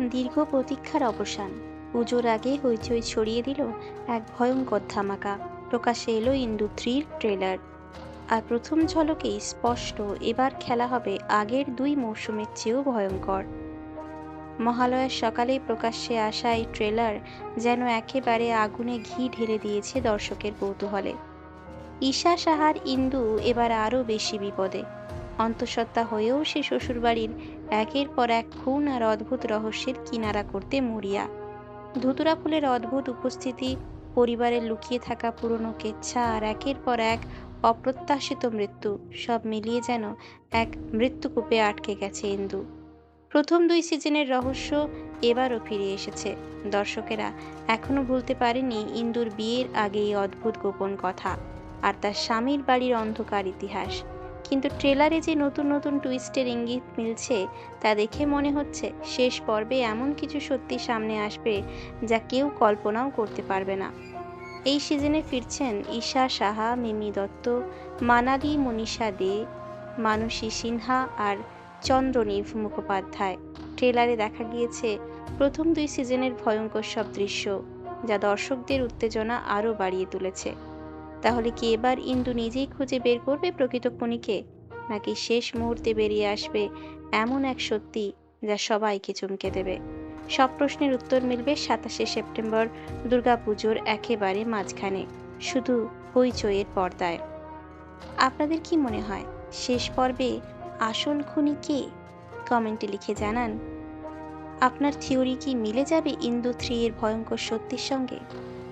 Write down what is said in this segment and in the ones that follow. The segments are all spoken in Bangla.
দীর্ঘ প্রতীক্ষার অবসান। পুজোর আগে হইচই ছড়িয়ে দিল এক ভয়ঙ্কর ধামাকা। প্রকাশে এলো ইন্দু থ্রির ট্রেলার। আর প্রথম ঝলকেই স্পষ্ট, এবার খেলা হবে আগের দুই মৌসুমের চেয়েও ভয়ঙ্কর। মহালয়ার সকালে প্রকাশ্যে আসা এই ট্রেলার যেন একেবারে আগুনে ঘি ঢেলে দিয়েছে দর্শকের কৌতূহলে। ঈশা সাহার ইন্দু এবার আরও বেশি বিপদে। অন্তঃসত্ত্বা হয়েও সে শ্বশুরবাড়ির একের পর এক খুন আর অদ্ভুত রহস্যের কিনারা করতে মরিয়া। ধুতুরা ফুলের অদ্ভুত উপস্থিতি, পরিবারের লুকিয়ে থাকা পুরনো কেচ্ছা আর একের পর এক অপ্রত্যাশিত মৃত্যু, সব মিলিয়ে যেন এক মৃত্যুকূপে আটকে গেছে ইন্দু। প্রথম দুই সিজনের রহস্য এবারও ফিরে এসেছে। দর্শকেরা এখনও ভুলতে পারেনি ইন্দুর বিয়ের আগে এই অদ্ভুত গোপন কথা আর তার স্বামীর বাড়ির অন্ধকার ইতিহাস। কিন্তু ট্রেলারে যে নতুন নতুন টুইস্টের ইঙ্গিত মিলছে, তা দেখে মনে হচ্ছে শেষ পর্বে এমন কিছু সত্যি সামনে আসবে যা কেউ কল্পনাও করতে পারবে না। এই সিজনে ফিরছেন ঈশা সাহা, মিমি দত্ত, মানালি মনীষা দে, মানসী সিনহা আর চন্দ্রনীভ মুখোপাধ্যায়। ট্রেলারে দেখা গিয়েছে প্রথম দুই সিজনের ভয়ঙ্কর সব দৃশ্য, যা দর্শকদের উত্তেজনা আরও বাড়িয়ে তুলেছে। তাহলে কি এবার ইন্দু নিজেই খুঁজে বের করবে প্রকৃত খুনিকে? নাকি শেষ মুহূর্তে বেরিয়ে আসবে এমন এক সত্যি যা সবাইকে চমকে দেবে? সব প্রশ্নের উত্তর মিলবে সাতাশে সেপ্টেম্বর দুর্গাপুজোর একেবারে মাঝখানে, শুধু হইচইয়ের পর্দায়। আপনাদের কি মনে হয়, শেষ পর্বে আসল খুনি কে? কমেন্টে লিখে জানান। আপনার থিওরি কি মিলে যাবে ইন্দু থ্রি এর ভয়ঙ্কর সত্যির সঙ্গে?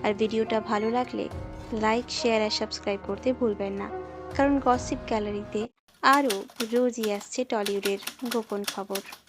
আর ভিডিওটা ভালো লাগলে লাইক, শেয়ার আর সাবস্ক্রাইব করতে ভুলবেন না। কারণ গসিপ গ্যালারিতে আরও রোজই আসছে টলিউডের গোপন খবর।